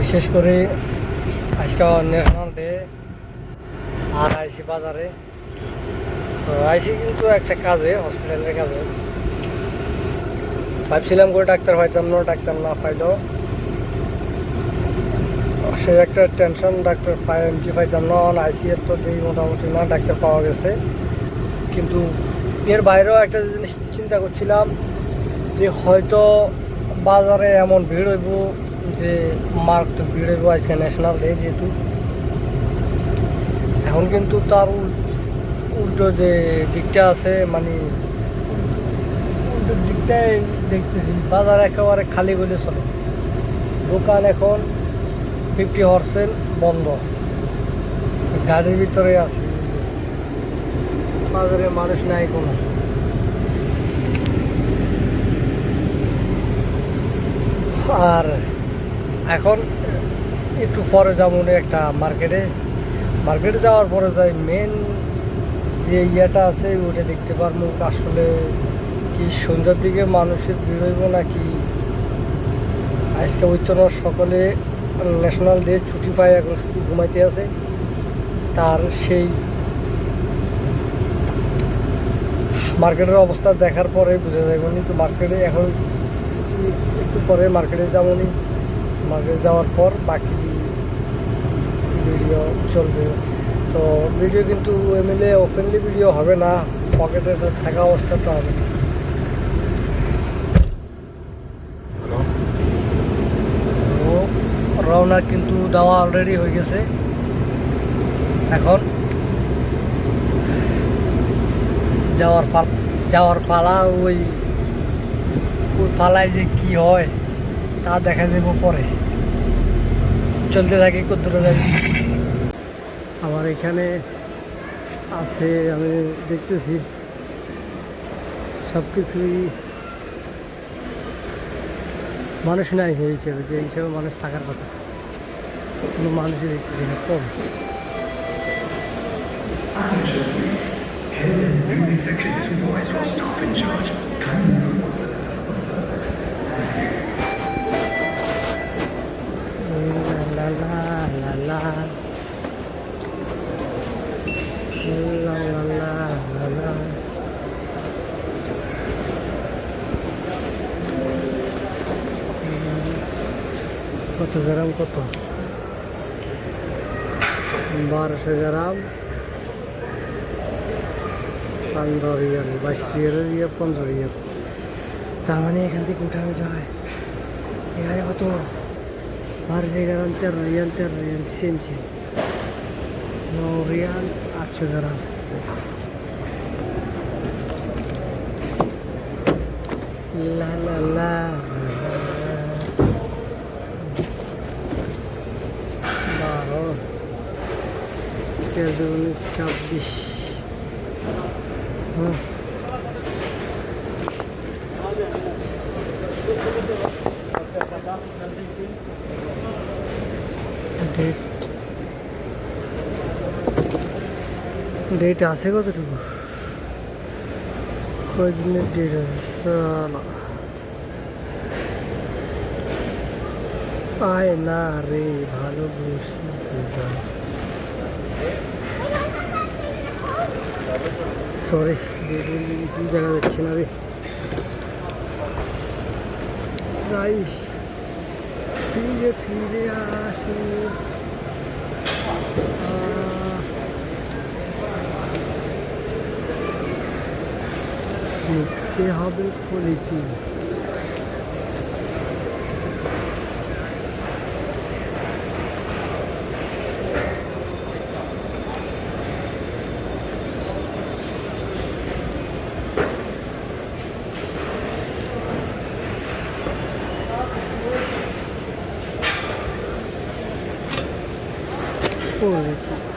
বিশেষ করে আজকে ন্যাশনাল ডে আর আইসি বাজারে। তো আইসি কিন্তু একটা কাজে হসপিটালের কাজে। ভাবছিলাম করে ডাক্তার পাইতাম না, ডাক্তার না পাইলেও সে একটা টেনশন ডাক্তার পাই কি পাইতাম না, আইসি এর তো দেই মোটামুটি না, ডাক্তার পাওয়া গেছে। কিন্তু এর বাইরেও একটা জিনিস চিন্তা করছিলাম যে হয়তো বাজারে এমন ভিড় হইব যে মার্ক তো ভিড় আজকে ন্যাশনাল ডে যেহেতু, এখন কিন্তু তার উল- উল্টো যে দিকটা আছে মানে উল্টো দিকটাই দেখতেছি, বাজার একেবারে খালি গলে চলে। দোকান এখন ফিফটি পার্সেন্ট বন্ধ। গাড়ির ভিতরে আছে। বাজারে মানুষ নাই কোনো। আর এখন একটু পরে যাব একটা মার্কেটে মার্কেটে যাওয়ার পরে যাই মেন যে ইয়েটা আছে ওটা দেখতে পারব। আসলে কি সন্ধ্যার দিকে মানুষের ভিড় হইব নাকি? আজকে তো সকলে ন্যাশনাল ডে ছুটি পায়, এখন শুধু ঘুমাইতে আছে। তার সেই মার্কেটের অবস্থা দেখার পরে বোঝা যাবে কিন্তু মার্কেটে এখন একটু- পরে মার্কেটে যাব নি মার্কেটে যাওয়ার পর বাকি ভিডিও চলবে। তো ভিডিও কিন্তু এমএলএ ওপেনলি ভিডিও হবে না পকেটে থাকা অবস্থা তো হবে তো রওনা কিন্তু দেওয়া অলরেডি হয়ে গেছে। এখন যাওয়ার পাল যাওয়ার পালা ওই পালায় যে কি হয় তা দেখা দেব পরে। চলতে থাকি কত দূরে যাই আমার এখানে আছে, আমি দেখতেছি। সব কিছুই মানুষ নাই হিসেবে, যে হিসেবে মানুষ থাকার কথা। কোনো মানুষই দেখতেছি না, কম। Only section supervisor staff in charge. কত গ্রাম, কত? বারোশো গ্রাম। পনেরো রিয়াল, বাইশ রিয়াল রিয়াল পনেরো রিয়াল। তার মানে এখান থেকে উঠানো যায়। এখানে কত? বারোশো গ্রাম, তেরো রিয়াল তেরো রিয়াল সেম সেম ন রিয়াল, আটশো গ্রাম। লা লা লা। তেরো দুগুণে ছাব্বিশ ডেট আছে কতটুকু? কয়দিনের ডেট আছে? আয় না রে ভালো সরি দেখা যাচ্ছে না রে। যাই ফিরে ফিরে আসি। লিখতে হবে কোয়ালিটি কোয়ালিটি